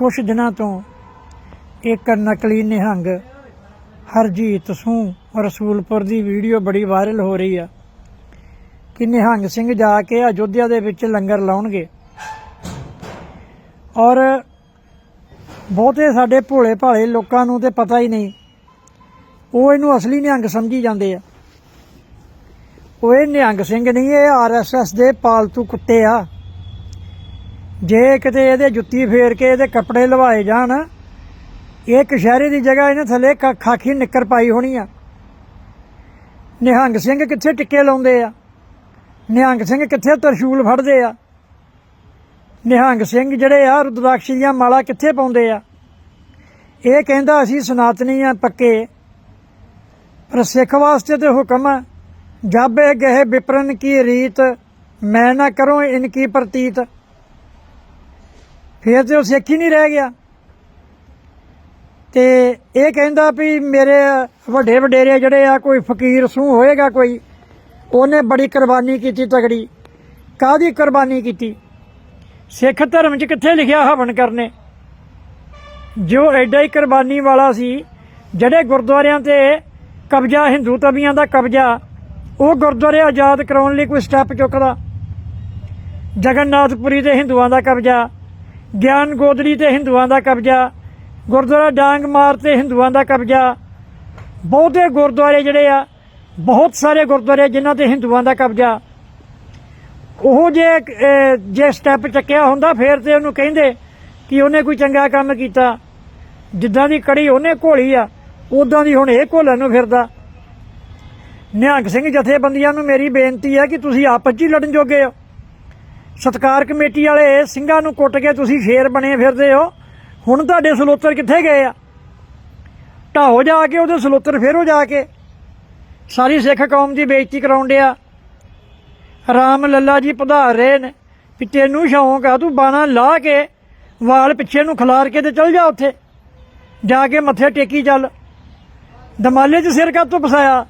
ਕੁਝ ਦਿਨਾਂ ਤੋਂ ਇੱਕ ਨਕਲੀ ਨਿਹੰਗ ਹਰਜੀਤ ਸਿੰਘ ਰਸੂਲਪੁਰ ਦੀ ਵੀਡੀਓ ਬੜੀ ਵਾਇਰਲ ਹੋ ਰਹੀ ਆ ਕਿ ਨਿਹੰਗ ਸਿੰਘ ਜਾ ਕੇ ਅਯੋਧਿਆ ਦੇ ਵਿੱਚ ਲੰਗਰ ਲਾਉਣਗੇ। ਔਰ ਬਹੁਤੇ ਸਾਡੇ ਭੋਲੇ ਭਾਲੇ ਲੋਕਾਂ ਨੂੰ ਤੇ ਪਤਾ ਹੀ ਨਹੀਂ, ਉਹ ਇਹਨੂੰ ਅਸਲੀ ਨਿਹੰਗ ਸਮਝੀ ਜਾਂਦੇ ਆ। ਉਹ ਇਹ ਨਿਹੰਗ ਸਿੰਘ ਨਹੀਂ, ਇਹ ਆਰਐਸਐਸ ਦੇ ਪਾਲਤੂ ਕੁੱਤੇ ਆ। ਜੇ ਕਿਤੇ ਇਹਦੇ ਜੁੱਤੀ ਫੇਰ ਕੇ ਇਹਦੇ ਕੱਪੜੇ ਲਵਾਏ ਜਾਣ, ਇਹ ਕਸ਼ਹਿਰੇ ਦੀ ਜਗ੍ਹਾ ਇਹਨੇ ਥੱਲੇ ਖਾ- ਖਾਕੀ ਨਿੱਕਰ ਪਾਈ ਹੋਣੀ ਆ। ਨਿਹੰਗ ਸਿੰਘ ਕਿੱਥੇ ਟਿੱਕੇ ਲਾਉਂਦੇ ਆ? ਨਿਹੰਗ ਸਿੰਘ ਕਿੱਥੇ ਤਰਸ਼ੂਲ ਫੜਦੇ ਆ? ਨਿਹੰਗ ਸਿੰਘ ਜਿਹੜੇ ਆ ਰੁਦਰਾਕਸ਼ੀ ਦੀਆਂ ਮਾਲਾ ਕਿੱਥੇ ਪਾਉਂਦੇ ਆ? ਇਹ ਕਹਿੰਦਾ ਅਸੀਂ ਸਨਾਤਨੀ ਆ ਪੱਕੇ, ਪਰ ਸਿੱਖ ਵਾਸਤੇ ਤੇ ਹੁਕਮ ਆ, ਜਾਬੇ ਗਏ ਵਿਪਰਨ ਕੀ ਰੀਤ, ਮੈਂ ਨਾ ਕਰੂੰ ਇਨਕੀ ਪ੍ਰਤੀਤ। ਫਿਰ ਤੇ ਉਹ ਸਿੱਖ ਹੀ ਨਹੀਂ ਰਹਿ ਗਿਆ, ਤੇ ਇਹ ਕਹਿੰਦਾ ਵੀ ਮੇਰੇ ਵੱਡੇ ਵਡੇਰੇ ਜਿਹੜੇ ਆ, ਕੋਈ ਫਕੀਰ ਸੂ ਹੋਏਗਾ ਕੋਈ, ਉਹਨੇ ਬੜੀ ਕੁਰਬਾਨੀ ਕੀਤੀ ਤਗੜੀ। ਕਾਦੀ ਕੁਰਬਾਨੀ ਕੀਤੀ? ਸਿੱਖ ਧਰਮ 'ਚ ਕਿੱਥੇ ਲਿਖਿਆ ਹਵਨ ਕਰਨੇ? ਜੋ ਐਡਾ ਹੀ ਕੁਰਬਾਨੀ ਵਾਲਾ ਸੀ, ਜਿਹੜੇ ਗੁਰਦੁਆਰਿਆਂ ਤੇ ਕਬਜ਼ਾ, ਹਿੰਦੂ ਤਬੀਆਂ ਦਾ ਕਬਜ਼ਾ, ਉਹ ਗੁਰਦੁਆਰੇ ਆਜ਼ਾਦ ਕਰਾਉਣ ਲਈ ਕੋਈ ਸਟੈਪ ਚੁੱਕਦਾ? ਜਗਨਨਾਥਪੁਰੀ ਤੇ ਹਿੰਦੂਆਂ ਦਾ ਕਬਜ਼ਾ ਗਿਆਨ ਗੋਦੜੀ ਤੇ ਹਿੰਦੂਆਂ ਦਾ ਕਬਜ਼ਾ, ਗੁਰਦੁਆਰਾ ਡਾਂਗ ਮਾਰ ਤੇ ਹਿੰਦੂਆਂ ਦਾ ਕਬਜ਼ਾ, ਬਹੁਤੇ ਗੁਰਦੁਆਰੇ ਜਿਹੜੇ ਆ, ਬਹੁਤ ਸਾਰੇ ਗੁਰਦੁਆਰੇ ਜਿਨ੍ਹਾਂ ਤੇ ਹਿੰਦੂਆਂ ਦਾ ਕਬਜ਼ਾ। ਉਹ ਜੇ ਜੇ ਸਟੈਪ ਚੱਕਿਆ ਹੁੰਦਾ, ਫੇਰ ਤੇ ਉਹਨੂੰ ਕਹਿੰਦੇ ਕਿ ਉਹਨੇ ਕੋਈ ਚੰਗਾ ਕੰਮ ਕੀਤਾ। ਜਿੱਦਾਂ ਦੀ ਕੜੀ ਉਹਨੇ ਘੋਲੀ ਆ ਉਦਾਂ ਦੀ ਹੁਣ ਇਹ ਘੋਲਣ ਨੂੰ ਫਿਰਦਾ। ਨਿਹੰਗ ਸਿੰਘ ਜਥੇਬੰਦੀਆਂ ਨੂੰ ਮੇਰੀ ਬੇਨਤੀ ਹੈ ਕਿ ਤੁਸੀਂ ਆਪਸ 'ਚ ਹੀ ਲੜਨ ਜੋਗੇ ਹੋ। ਸਤਕਾਰ ਕਮੇਟੀ ਵਾਲੇ ਸਿੰਘਾਂ ਨੂੰ ਕੁੱਟ ਕੇ ਤੁਸੀਂ ਸ਼ੇਰ ਬਣੇ ਫਿਰਦੇ ਹੋ। ਹੁਣ ਤੁਹਾਡੇ ਸਲੋਤਰ ਕਿੱਥੇ ਗਏ ਆ? ਢਾਹੋ ਜਾ ਕੇ, ਉਹਦੇ ਸਲੋਤਰ ਫੇਰੋ ਜਾ ਕੇ। ਸਾਰੀ ਸਿੱਖ ਕੌਮ ਦੀ ਬੇਇੱਜ਼ਤੀ ਕਰਾਉਣ ਡਿਆ। ਰਾਮ ਲੱਲਾ ਜੀ ਪਧਾਰ ਰਹੇ ਨੇ, ਵੀ ਤੈਨੂੰ ਸ਼ੌਂਕ ਆ, ਤੂੰ ਬਾਣਾ ਲਾ ਕੇ ਵਾਲ ਪਿੱਛੇ ਨੂੰ ਖਿਲਾਰ ਕੇ ਤੇ ਚੱਲ ਜਾ ਉੱਥੇ। ਜਾ ਕੇ ਮੱਥੇ ਟੇਕੀ ਚੱਲ। ਦਮਾਲੇ 'ਚ ਸਿਰ ਕਾ ਤੋਂ ਫਸਾਇਆ?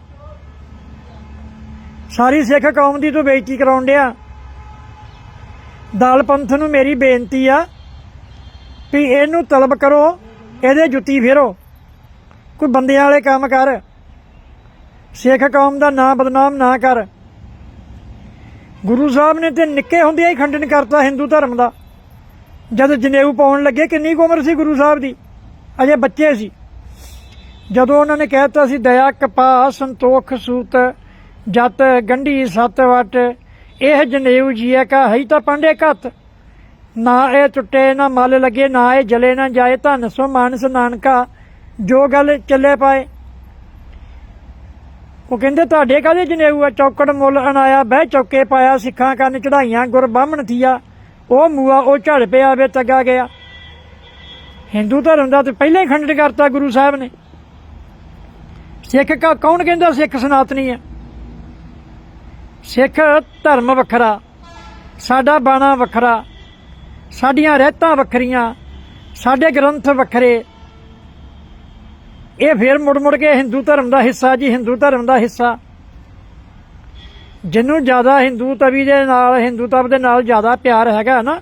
ਸਾਰੀ ਸਿੱਖ ਕੌਮ ਦੀ ਤੂੰ ਬੇਇੱਜ਼ਤੀ ਕਰਾਉਣ ਡਿਆ। ਦਲ ਪੰਥ ਨੂੰ ਮੇਰੀ ਬੇਨਤੀ ਆ ਵੀ ਇਹਨੂੰ ਤਲਬ ਕਰੋ, ਇਹਦੇ ਜੁੱਤੀ ਫੇਰੋ। ਕੋਈ ਬੰਦਿਆਂ ਵਾਲੇ ਕੰਮ ਕਰ। ਸਿੱਖ ਕੌਮ ਦਾ ਨਾਂ ਬਦਨਾਮ ਨਾ ਕਰ। ਗੁਰੂ ਸਾਹਿਬ ਨੇ ਤੇ ਨਿੱਕੇ ਹੁੰਦਿਆਂ ਹੀ ਖੰਡਨ ਕਰਤਾ ਹਿੰਦੂ ਧਰਮ ਦਾ। ਜਦ ਜਨੇਊ ਪਾਉਣ ਲੱਗੇ, ਕਿੰਨੀ ਕੁ ਉਮਰ ਸੀ ਗੁਰੂ ਸਾਹਿਬ ਦੀ? ਅਜੇ ਬੱਚੇ ਸੀ। ਜਦੋਂ ਉਹਨਾਂ ਨੇ ਕਹਿਤਾ ਸੀ, ਦਇਆ ਕਪਾ ਸੰਤੋਖ ਸੂਤ, ਜਤ, ਗੰਢੀ, ਸਤ ਵਟ ਇਹ ਜਨੇਊ ਜੀਏ ਕਾ ਹੈ ਤਾਂ ਪਾਂਡੇ ਘਤ। ਨਾ ਇਹ ਟੁੱਟੇ ਨਾ ਮਲ ਲੱਗੇ, ਨਾ ਇਹ ਜਲੇ ਨਾ ਜਾਏ ਧਨ, ਸੋ ਮਾਨਸ ਨਾਨਕਾ ਜੋ ਗੱਲ ਚੱਲੇ ਪਾਏ। ਉਹ ਕਹਿੰਦੇ, ਤੁਹਾਡੇ ਕਾਹਦੇ ਜਨੇਊ ਆ? ਚੌਕੜ ਮੁੱਲ ਅਣਾਇਆ, ਬਹਿ ਚੌਕੇ ਪਾਇਆ, ਸਿੱਖਾਂ ਕੰਨ ਚੜਾਈਆਂ ਗੁਰ ਬਾਹਮਣ ਥੀਆ। ਉਹ ਮੂਆ, ਉਹ ਝੜ ਪਿਆ ਵੇ, ਤੱਗਾ ਗਿਆ। ਹਿੰਦੂ ਧਰਮ ਦਾ ਤੇ ਪਹਿਲਾਂ ਹੀ ਖੰਡਨ ਕਰਤਾ ਗੁਰੂ ਸਾਹਿਬ ਨੇ। ਸਿੱਖ ਕਾ ਕੌਣ ਕਹਿੰਦਾ, ਸਿੱਖ ਸਨਾਤਨੀ ਹੈ ਸਿੱਖ ਧਰਮ ਵੱਖਰਾ, ਸਾਡਾ ਬਾਣਾ ਵੱਖਰਾ, ਸਾਡੀਆਂ ਰਹਿਤਾਂ ਵੱਖਰੀਆਂ, ਸਾਡੇ ਗ੍ਰੰਥ ਵੱਖਰੇ। ਇਹ ਫੇਰ ਮੁੜ ਮੁੜ ਕੇ ਹਿੰਦੂ ਧਰਮ ਦਾ ਹਿੱਸਾ ਜੀ, ਹਿੰਦੂ ਧਰਮ ਦਾ ਹਿੱਸਾ। ਜਿਹਨੂੰ ਜ਼ਿਆਦਾ ਹਿੰਦੂ ਤਵੀ ਦੇ ਨਾਲ, ਹਿੰਦੂ ਤਵ ਦੇ ਨਾਲ ਜ਼ਿਆਦਾ ਪਿਆਰ ਹੈਗਾ ਨਾ,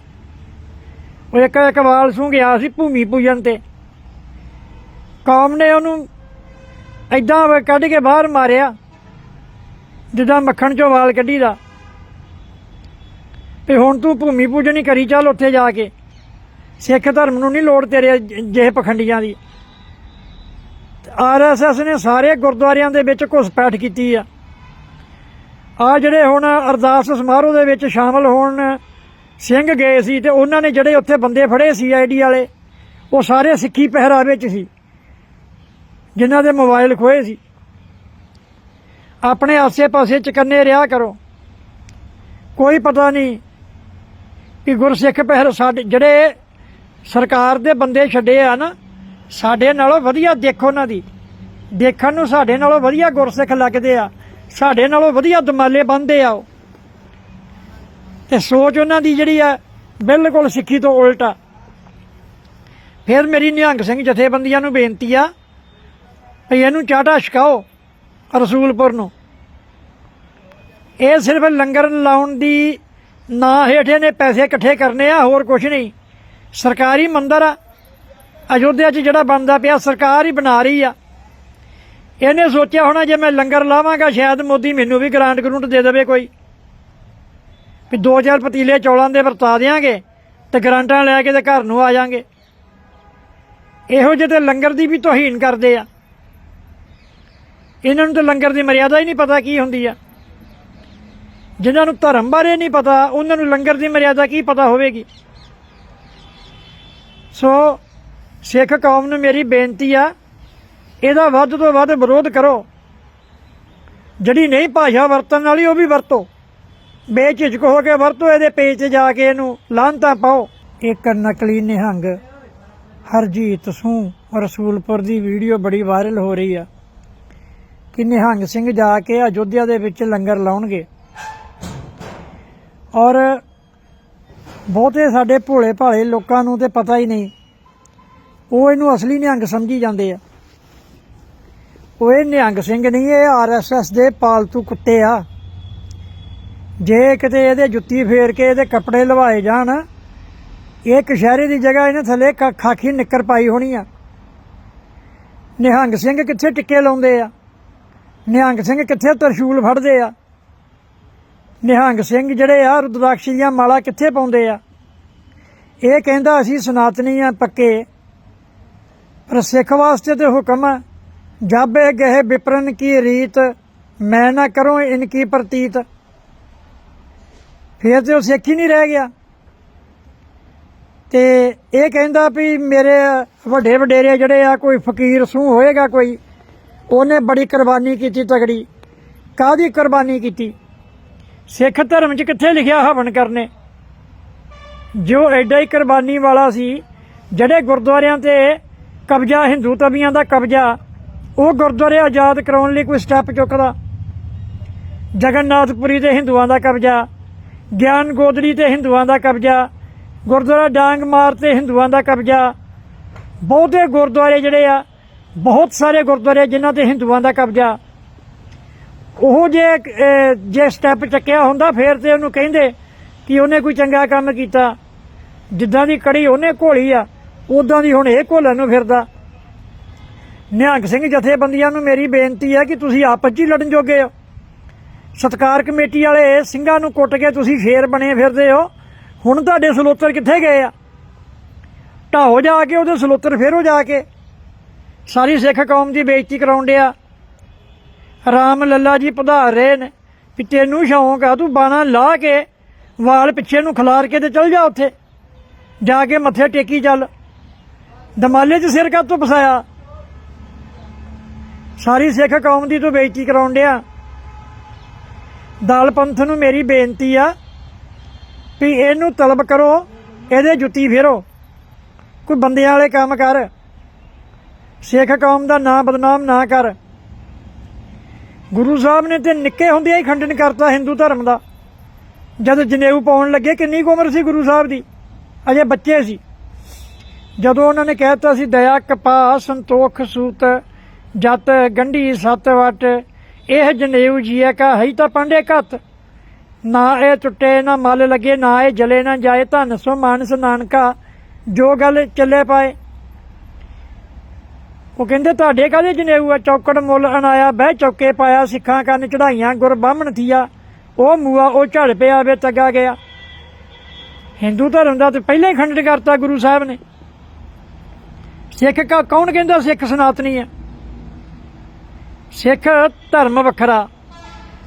ਉਹ ਇੱਕ ਇਕਬਾਲ ਸੂ ਗਿਆ ਸੀ ਭੂਮੀ ਪੂਜਨ ਤੇ। ਕੌਮ ਨੇ ਉਹਨੂੰ ਐਦਾਂ ਕੱਢ ਕੇ ਬਾਹਰ ਮਾਰਿਆ। ਜਿੱਦਾਂ ਮੱਖਣ ਚੋਂ ਵਾਲ ਕੱਢੀਦਾ। ਤੇ ਹੁਣ ਤੂੰ ਭੂਮੀ ਪੂਜਨ ਕਰੀ ਚੱਲ ਉੱਥੇ ਜਾ ਕੇ। ਸਿੱਖ ਧਰਮ ਨੂੰ ਨਹੀਂ ਲੋੜ ਤੇਰੇ ਜਿਹੇ ਪਖੰਡੀਆਂ ਦੀ। ਆਰਐਸਐਸ ਨੇ ਸਾਰੇ ਗੁਰਦੁਆਰਿਆਂ ਦੇ ਵਿੱਚ ਘੁਸਪੈਠ ਕੀਤੀ ਆ। ਆ ਜਿਹੜੇ ਹੁਣ ਅਰਦਾਸ ਸਮਾਰੋਹ ਦੇ ਵਿੱਚ ਸ਼ਾਮਲ ਹੋਣ ਸਿੰਘ ਗਏ ਸੀ ਤੇ ਉਹਨਾਂ ਨੇ ਜਿਹੜੇ ਉੱਥੇ ਬੰਦੇ ਫੜੇ ਸੀ ਆਈਡੀ ਵਾਲੇ, ਉਹ ਸਾਰੇ ਸਿੱਖੀ ਪਹਿਰਾਵੇ 'ਚ ਸੀ। ਜਿਨ੍ਹਾਂ ਦੇ ਮੋਬਾਈਲ ਖੋਏ ਸੀ। ਆਪਣੇ ਆਸੇ-ਪਾਸੇ ਚਕੰਨੇ ਰਿਹਾ ਕਰੋ। ਕੋਈ ਪਤਾ ਨਹੀਂ ਕਿ ਗੁਰਸਿੱਖ ਪਹਿਰ ਸਾਡੇ ਜਿਹੜੇ ਸਰਕਾਰ ਦੇ ਬੰਦੇ ਛੱਡੇ ਆ ਨਾ, ਸਾਡੇ ਨਾਲੋਂ ਵਧੀਆ ਦੇਖੋ ਉਹਨਾਂ ਦੀ। ਦੇਖਣ ਨੂੰ ਸਾਡੇ ਨਾਲੋਂ ਵਧੀਆ ਗੁਰਸਿੱਖ ਲੱਗਦੇ ਆ, ਸਾਡੇ ਨਾਲੋਂ ਵਧੀਆ ਦਮਾਲੇ ਬੰਦੇ ਆ ਉਹ। ਤੇ ਸੋਚ ਉਹਨਾਂ ਦੀ ਜਿਹੜੀ ਆ, ਬਿਲਕੁਲ ਸਿੱਖੀ ਤੋਂ ਉਲਟ ਆ। ਫਿਰ ਮੇਰੀ ਨਿਹੰਗ ਸਿੰਘ ਜਥੇਬੰਦੀਆਂ ਨੂੰ ਬੇਨਤੀ ਆ, ਵੀ ਇਹਨੂੰ ਚਾਟਾ ਛਕਾਓ। ਰਸੂਲਪੁਰ ਨੂੰ। ਇਹ ਸਿਰਫ ਲੰਗਰ ਲਾਉਣ ਦੀ ਨਾ ਹੇਠ ਨੇ ਪੈਸੇ ਇਕੱਠੇ ਕਰਨੇ ਆ, ਹੋਰ ਕੁਝ ਨਹੀਂ। ਸਰਕਾਰੀ ਮੰਦਰ ਆ। ਅਯੋਧਿਆ 'ਚ ਜਿਹੜਾ ਬਣਦਾ ਪਿਆ, ਸਰਕਾਰ ਹੀ ਬਣਾ ਰਹੀ ਆ। ਇਹਨੇ ਸੋਚਿਆ ਹੋਣਾ ਜੇ ਮੈਂ ਲੰਗਰ ਲਾਵਾਂਗਾ, ਸ਼ਾਇਦ ਮੋਦੀ ਮੈਨੂੰ ਵੀ ਗ੍ਰਾਂਟ ਗਰੂੰਟ ਦੇ ਦੇਵੇ ਕੋਈ। ਵੀ ਦੋ ਚਾਰ ਪਤੀਲੇ ਚੌਲਾਂ ਦੇ ਵਰਤਾ ਦਿਆਂਗੇ ਤੇ ਗ੍ਰਾਂਟਾਂ ਲੈ ਕੇ ਤੇ ਘਰ ਨੂੰ ਆ ਜਾਾਂਗੇ। ਇਹੋ ਜਿਹੇ ਤੇ ਲੰਗਰ ਦੀ ਵੀ ਤੋਹੀਨ ਕਰਦੇ ਆ। ਇਹਨਾਂ ਨੂੰ ਤਾਂ ਲੰਗਰ ਦੀ ਮਰਿਆਦਾ ਹੀ ਨਹੀਂ ਪਤਾ ਕੀ ਹੁੰਦੀ ਆ। ਜਿਨ੍ਹਾਂ ਨੂੰ ਧਰਮ ਬਾਰੇ ਨਹੀਂ ਪਤਾ, ਉਹਨਾਂ ਨੂੰ ਲੰਗਰ ਦੀ ਮਰਿਆਦਾ ਕੀ ਪਤਾ ਹੋਵੇਗੀ। ਸੋ, ਸਿੱਖ ਕੌਮ ਨੂੰ ਮੇਰੀ ਬੇਨਤੀ ਆ, ਇਹਦਾ ਵੱਧ ਤੋਂ ਵੱਧ ਵਿਰੋਧ ਕਰੋ। ਜਿਹੜੀ ਨਹੀਂ ਭਾਸ਼ਾ ਵਰਤਣ ਵਾਲੀ, ਉਹ ਵੀ ਵਰਤੋ। ਬੇਝਿਜਕ ਹੋ ਕੇ ਵਰਤੋ, ਇਹਦੇ ਪੇਜ ਤੇ ਜਾ ਕੇ ਇਹਨੂੰ ਲਾਂਤਾ ਪਾਓ। ਇੱਕ ਨਕਲੀ ਨਿਹੰਗ ਹਰਜੀਤ ਸਿੰਘ ਰਸੂਲਪੁਰ ਦੀ ਵੀਡੀਓ ਬੜੀ ਵਾਇਰਲ ਹੋ ਰਹੀ ਆ। ਕਿ ਨਿਹੰਗ ਸਿੰਘ ਜਾ ਕੇ ਅਯੋਧਿਆ ਦੇ ਵਿੱਚ ਲੰਗਰ ਲਾਉਣਗੇ। ਔਰ ਬਹੁਤੇ ਸਾਡੇ ਭੋਲੇ ਭਾਲੇ ਲੋਕਾਂ ਨੂੰ ਤੇ ਪਤਾ ਹੀ ਨਹੀਂ। ਉਹ ਇਹਨੂੰ ਅਸਲੀ ਨਿਹੰਗ ਸਮਝੀ ਜਾਂਦੇ ਆ। ਉਹ ਇਹ ਨਿਹੰਗ ਸਿੰਘ ਨਹੀਂ, ਇਹ ਆਰਐਸਐਸ ਦੇ ਪਾਲਤੂ ਕੁੱਤੇ ਆ। ਜੇ ਕਿਤੇ ਇਹਦੇ ਜੁੱਤੀ ਫੇਰ ਕੇ ਇਹਦੇ ਕੱਪੜੇ ਲਵਾਏ ਜਾਣ, ਇਹ ਕਸ਼ਹਿਰੇ ਦੀ ਜਗ੍ਹਾ ਇਹਨੇ ਥੱਲੇ ਖਾ- ਖਾਕੀ ਨਿੱਕਰ ਪਾਈ ਹੋਣੀ ਆ। ਨਿਹੰਗ ਸਿੰਘ ਕਿੱਥੇ ਟਿੱਕੇ ਲਾਉਂਦੇ ਆ? ਨਿਹੰਗ ਸਿੰਘ ਕਿੱਥੇ ਤਰਸ਼ੂਲ ਫੜਦੇ ਆ? ਨਿਹੰਗ ਸਿੰਘ ਜਿਹੜੇ ਆ, ਰੁਦਰਾਕਸ਼ੀ ਦੀਆਂ ਮਾਲਾ ਕਿੱਥੇ ਪਾਉਂਦੇ ਆ? ਇਹ ਕਹਿੰਦਾ, ਅਸੀਂ ਸਨਾਤਨੀ ਆ, ਪੱਕੇ। ਪਰ ਸਿੱਖ ਵਾਸਤੇ ਤੇ ਹੁਕਮ ਆ। ਜਾਬੇ ਗਏ ਵਿਪਰਨ ਕੀ ਰੀਤ, ਮੈਂ ਨਾ ਕਰੂੰ ਇਨਕੀ ਪ੍ਰਤੀਤ। ਫਿਰ ਤੇ ਉਹ ਸਿੱਖ ਹੀ ਨਹੀਂ ਰਹਿ ਗਿਆ। ਤੇ ਇਹ ਕਹਿੰਦਾ ਵੀ ਮੇਰੇ ਵੱਡੇ ਵਡੇਰੇ ਜਿਹੜੇ ਆ, ਕੋਈ ਫਕੀਰ ਸੂ ਹੋਏਗਾ ਕੋਈ? ਉਹਨੇ ਬੜੀ ਕੁਰਬਾਨੀ ਕੀਤੀ ਤਗੜੀ। ਕਾਹਦੀ ਕੁਰਬਾਨੀ ਕੀਤੀ? ਸਿੱਖ ਧਰਮ 'ਚ ਕਿੱਥੇ ਲਿਖਿਆ ਹਵਨ ਕਰਨੇ? ਜੋ ਐਡਾ ਹੀ ਕੁਰਬਾਨੀ ਵਾਲਾ ਸੀ, ਜਿਹੜੇ ਗੁਰਦੁਆਰਿਆਂ ਤੇ ਕਬਜ਼ਾ, ਹਿੰਦੂ ਤਬੀਆਂ ਦਾ ਕਬਜ਼ਾ, ਉਹ ਗੁਰਦੁਆਰੇ ਆਜ਼ਾਦ ਕਰਾਉਣ ਲਈ ਕੋਈ ਸਟੈਪ ਚੁੱਕਦਾ। ਜਗਨਨਾਥਪੁਰੀ ਤੇ ਹਿੰਦੂਆਂ ਦਾ ਕਬਜ਼ਾ, ਗਿਆਨ ਗੋਦੜੀ ਤੇ ਹਿੰਦੂਆਂ ਦਾ ਕਬਜ਼ਾ, ਗੁਰਦੁਆਰਾ ਡਾਂਗ ਮਾਰ ਤੇ ਹਿੰਦੂਆਂ ਦਾ ਕਬਜ਼ਾ, ਬਹੁਤੇ ਗੁਰਦੁਆਰੇ ਜਿਹੜੇ ਆ ਬਹੁਤ ਸਾਰੇ ਗੁਰਦੁਆਰੇ ਜਿਨ੍ਹਾਂ ਤੇ ਹਿੰਦੂਆਂ ਦਾ ਕਬਜ਼ਾ। ਉਹ ਜੇ ਜੇ ਸਟੈਪ ਚੱਕਿਆ ਹੁੰਦਾ, ਫੇਰ ਤੇ ਉਹਨੂੰ ਕਹਿੰਦੇ ਕਿ ਉਹਨੇ ਕੋਈ ਚੰਗਾ ਕੰਮ ਕੀਤਾ। ਜਿੱਦਾਂ ਦੀ ਕੜੀ ਉਹਨੇ ਘੋਲੀ ਆ ਉਦਾਂ ਦੀ ਹੁਣ ਇਹ ਘੋਲਣ ਨੂੰ ਫਿਰਦਾ। ਨਿਹੰਗ ਸਿੰਘ ਜਥੇਬੰਦੀਆਂ ਨੂੰ ਮੇਰੀ ਬੇਨਤੀ ਹੈ ਕਿ ਤੁਸੀਂ ਆਪਸ 'ਚ ਹੀ ਲੜਨ ਜੋਗੇ ਹੋ। ਸਤਕਾਰ ਕਮੇਟੀ ਵਾਲੇ ਸਿੰਘਾਂ ਨੂੰ ਕੁੱਟ ਕੇ ਤੁਸੀਂ ਸ਼ੇਰ ਬਣੇ ਫਿਰਦੇ ਹੋ। ਹੁਣ ਤੁਹਾਡੇ ਸਲੋਤਰ ਕਿੱਥੇ ਗਏ ਆ? ਢਾਹੋ ਜਾ ਕੇ, ਉਹਦੇ ਸਲੋਤਰ ਫੇਰੋ ਜਾ ਕੇ। ਸਾਰੀ ਸਿੱਖ ਕੌਮ ਦੀ ਬੇਇੱਜ਼ਤੀ ਕਰਾਉਣ ਡਿਆ। ਰਾਮ ਲੱਲਾ ਜੀ ਪਧਾਰ ਰਹੇ ਨੇ, ਵੀ ਤੈਨੂੰ ਸ਼ੌਂਕ ਆ, ਤੂੰ ਬਾਣਾ ਲਾ ਕੇ ਵਾਲ ਪਿੱਛੇ ਨੂੰ ਖਿਲਾਰ ਕੇ ਤੇ ਚੱਲ ਜਾ ਉੱਥੇ। ਜਾ ਕੇ ਮੱਥੇ ਟੇਕੀ ਚੱਲ। ਦਮਾਲੇ 'ਚ ਸਿਰ ਕਾ ਤੋਂ ਫਸਾਇਆ? ਸਾਰੀ ਸਿੱਖ ਕੌਮ ਦੀ ਤੂੰ ਬੇਇੱਜ਼ਤੀ ਕਰਾਉਣ ਡਿਆ। ਦਾਲ ਪੰਥ ਨੂੰ ਮੇਰੀ ਬੇਨਤੀ ਆ, ਵੀ ਇਹਨੂੰ ਤਲਬ ਕਰੋ, ਇਹਦੇ ਜੁੱਤੀ ਫੇਰੋ। ਕੋਈ ਬੰਦਿਆਂ ਵਾਲੇ ਕੰਮ ਕਰ। ਸਿੱਖ ਕੌਮ ਦਾ ਨਾਂ ਬਦਨਾਮ ਨਾ ਕਰ। ਗੁਰੂ ਸਾਹਿਬ ਨੇ ਤੇ ਨਿੱਕੇ ਹੁੰਦਿਆਂ ਹੀ ਖੰਡਨ ਕਰਤਾ ਹਿੰਦੂ ਧਰਮ ਦਾ। ਜਦ ਜਨੇਊ ਪਾਉਣ ਲੱਗੇ, ਕਿੰਨੀ ਕੁ ਉਮਰ ਸੀ ਗੁਰੂ ਸਾਹਿਬ ਦੀ? ਅਜੇ ਬੱਚੇ ਸੀ। ਜਦੋਂ ਉਹਨਾਂ ਨੇ ਕਹਿਤਾ ਸੀ, ਦਇਆ ਕਪਾ ਸੰਤੋਖ ਸੂਤ, ਜਤ, ਗੰਢੀ ਸਤ ਵਟ ਇਹ ਜਨੇਊ ਜੀਏ ਕਾ ਹੈ ਤਾਂ ਪਾਂਡੇ ਘਤ। ਨਾ ਇਹ ਟੁੱਟੇ, ਨਾ ਮਲ ਲੱਗੇ, ਨਾ ਇਹ ਜਲੇ, ਨਾ ਜਾਏ ਧਨ, ਸੋ ਮਾਨਸ ਨਾਨਕਾ, ਜੋ ਗੱਲ ਚੱਲੇ ਪਾਏ। ਉਹ ਕਹਿੰਦੇ, ਤੁਹਾਡੇ ਕਾਹਦੇ ਜਨੇਊ ਆ? ਚੌਕੜ ਮੁੱਲ ਅਨਾਇਆ ਬਹਿ ਚੌਕੇ ਪਾਇਆ, ਸਿੱਖਾਂ ਕੰਨ ਚੜਾਈਆਂ ਗੁਰ ਬਾਹਮਣ ਥੀਆ। ਉਹ ਮੂਆ, ਉਹ ਝੜ ਪਿਆ, ਵੇ ਤੱਗਾ ਗਿਆ। ਹਿੰਦੂ ਧਰਮ ਦਾ ਤੇ ਪਹਿਲਾਂ ਹੀ ਖੰਡਨ ਕਰਤਾ ਗੁਰੂ ਸਾਹਿਬ ਨੇ। ਸਿੱਖ ਕਾ ਕੌਣ ਕਹਿੰਦਾ ਸਿੱਖ ਸਨਾਤਨੀ ਹੈ ਸਿੱਖ ਧਰਮ ਵੱਖਰਾ,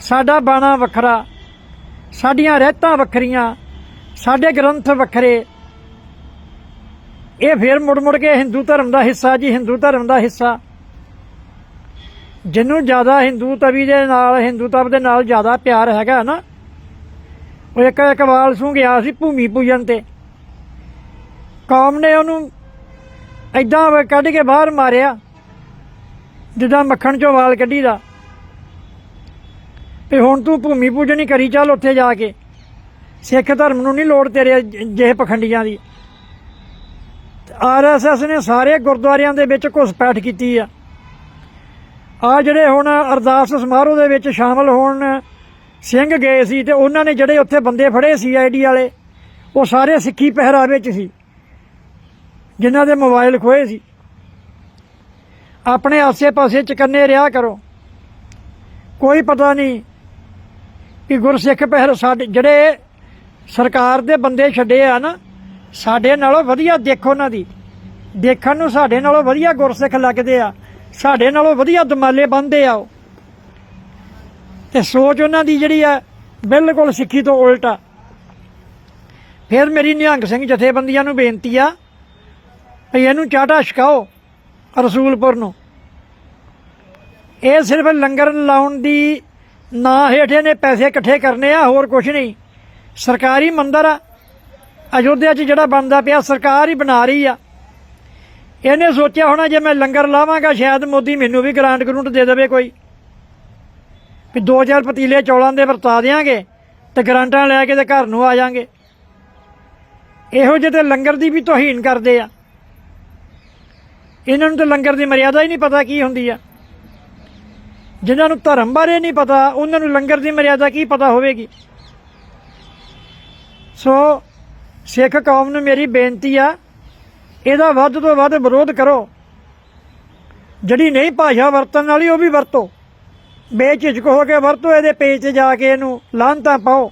ਸਾਡਾ ਬਾਣਾ ਵੱਖਰਾ, ਸਾਡੀਆਂ ਰਹਿਤਾਂ ਵੱਖਰੀਆਂ, ਸਾਡੇ ਗ੍ਰੰਥ ਵੱਖਰੇ ਇਹ ਫੇਰ ਮੁੜ ਮੁੜ ਕੇ ਹਿੰਦੂ ਧਰਮ ਦਾ ਹਿੱਸਾ ਜੀ, ਹਿੰਦੂ ਧਰਮ ਦਾ ਹਿੱਸਾ। ਜਿਹਨੂੰ ਜ਼ਿਆਦਾ ਹਿੰਦੂ ਤਵੀ ਦੇ ਨਾਲ, ਹਿੰਦੂ ਤਵ ਦੇ ਨਾਲ ਜ਼ਿਆਦਾ ਪਿਆਰ ਹੈਗਾ ਨਾ, ਉਹ ਇੱਕ ਇਕਬਾਲ ਸੂ ਗਿਆ ਸੀ ਭੂਮੀ ਪੂਜਨ ਤੇ। ਕੌਮ ਨੇ ਉਹਨੂੰ ਐਦਾਂ ਕੱਢ ਕੇ ਬਾਹਰ ਮਾਰਿਆ, ਜਿੱਦਾਂ ਮੱਖਣ ਚੋਂ ਵਾਲ ਕੱਢੀ ਦਾ ਤੇ ਹੁਣ ਤੂੰ ਭੂਮੀ ਪੂਜਨ ਹੀ ਕਰੀ, ਚੱਲ ਉੱਥੇ ਜਾ ਕੇ। ਸਿੱਖ ਧਰਮ ਨੂੰ ਨਹੀਂ ਲੋੜ ਤੇਰੇ ਜਿਹੇ ਪਖੰਡੀਆਂ ਦੀ। ਆਰਐਸਐਸ ਨੇ ਸਾਰੇ ਗੁਰਦੁਆਰਿਆਂ ਦੇ ਵਿੱਚ ਘੁਸਪੈਠ ਕੀਤੀ ਆ। ਆ ਜਿਹੜੇ ਹੁਣ ਅਰਦਾਸ ਸਮਾਰੋਹ ਦੇ ਵਿੱਚ ਸ਼ਾਮਲ ਹੋਣ ਸਿੰਘ ਗਏ ਸੀ ਤੇ ਉਹਨਾਂ ਨੇ ਜਿਹੜੇ ਉੱਥੇ ਬੰਦੇ ਫੜੇ ਸੀ ਆਈਡੀ ਵਾਲੇ, ਉਹ ਸਾਰੇ ਸਿੱਖੀ ਪਹਿਰਾਵੇ 'ਚ ਸੀ, ਜਿਨ੍ਹਾਂ ਦੇ ਮੋਬਾਈਲ ਖੋਏ ਸੀ। ਆਪਣੇ ਆਸੇ-ਪਾਸੇ ਚਕੰਨੇ ਰਿਹਾ ਕਰੋ। ਕੋਈ ਪਤਾ ਨਹੀਂ ਕਿ ਗੁਰਸਿੱਖ ਪਹਿਰ ਸਾਡੇ, ਜਿਹੜੇ ਸਰਕਾਰ ਦੇ ਬੰਦੇ ਛੱਡੇ ਆ ਨਾ ਸਾਡੇ ਨਾਲੋਂ ਵਧੀਆ ਦੇਖੋ ਉਹਨਾਂ ਦੀ। ਦੇਖਣ ਨੂੰ ਸਾਡੇ ਨਾਲੋਂ ਵਧੀਆ ਗੁਰਸਿੱਖ ਲੱਗਦੇ ਆ। ਸਾਡੇ ਨਾਲੋਂ ਵਧੀਆ ਦਮਾਲੇ ਬੰਦੇ ਆ ਉਹ। ਤੇ ਸੋਚ ਉਹਨਾਂ ਦੀ ਜਿਹੜੀ ਆ, ਬਿਲਕੁਲ ਸਿੱਖੀ ਤੋਂ ਉਲਟ ਆ। ਫਿਰ ਮੇਰੀ ਨਿਹੰਗ ਸਿੰਘ ਜਥੇਬੰਦੀਆਂ ਨੂੰ ਬੇਨਤੀ ਆ, ਵੀ ਇਹਨੂੰ ਚਾਟਾ ਛਕਾਓ ਰਸੂਲਪੁਰ ਨੂੰ। ਇਹ ਸਿਰਫ ਲੰਗਰ ਲਾਉਣ ਦੀ ਨਾ ਹੇਠੇ ਨੇ ਪੈਸੇ ਇਕੱਠੇ ਕਰਨੇ ਆ, ਹੋਰ ਕੁਝ ਨਹੀਂ। ਸਰਕਾਰੀ ਮੰਦਰ ਆ। ਅਯੋਧਿਆ 'ਚ ਜਿਹੜਾ ਬਣਦਾ ਪਿਆ, ਸਰਕਾਰ ਹੀ ਬਣਾ ਰਹੀ ਆ। ਇਹਨੇ ਸੋਚਿਆ ਹੋਣਾ ਜੇ ਮੈਂ ਲੰਗਰ ਲਾਵਾਂਗਾ, ਸ਼ਾਇਦ ਮੋਦੀ ਮੈਨੂੰ ਵੀ ਗ੍ਰਾਂਟ ਗਰੂੰਟ ਦੇ ਦੇਵੇ ਕੋਈ। ਵੀ ਦੋ ਚਾਰ ਪਤੀਲੇ ਚੌਲਾਂ ਦੇ ਵਰਤਾ ਦਿਆਂਗੇ ਤੇ ਗ੍ਰਾਂਟਾਂ ਲੈ ਕੇ ਤੇ ਘਰ ਨੂੰ ਆ ਜਾਾਂਗੇ। ਇਹੋ ਜਿਹੇ ਤੇ ਲੰਗਰ ਦੀ ਵੀ ਤੋਹੀਨ ਕਰਦੇ ਆ। ਇਹਨਾਂ ਨੂੰ ਤਾਂ ਲੰਗਰ ਦੀ ਮਰਿਆਦਾ ਹੀ ਨਹੀਂ ਪਤਾ ਕੀ ਹੁੰਦੀ ਆ। ਜਿਨ੍ਹਾਂ ਨੂੰ ਧਰਮ ਬਾਰੇ ਨਹੀਂ ਪਤਾ, ਉਹਨਾਂ ਨੂੰ ਲੰਗਰ ਦੀ ਮਰਿਆਦਾ ਕੀ ਪਤਾ ਹੋਵੇਗੀ। ਸੋ ਸਿੱਖ ਕੌਮ ਨੂੰ ਮੇਰੀ ਬੇਨਤੀ ਆ, ਇਹਦਾ ਵੱਧ ਤੋਂ ਵੱਧ ਵਿਰੋਧ ਕਰੋ। ਜਿਹੜੀ ਨਹੀਂ ਭਾਸ਼ਾ ਵਰਤਣ ਵਾਲੀ, ਉਹ ਵੀ ਵਰਤੋ। ਬੇਝਿਜਕ ਹੋ ਕੇ ਵਰਤੋ, ਇਹਦੇ ਪੇਜ ਤੇ ਜਾ ਕੇ ਇਹਨੂੰ ਲਾਂਤਾਂ ਪਾਓ।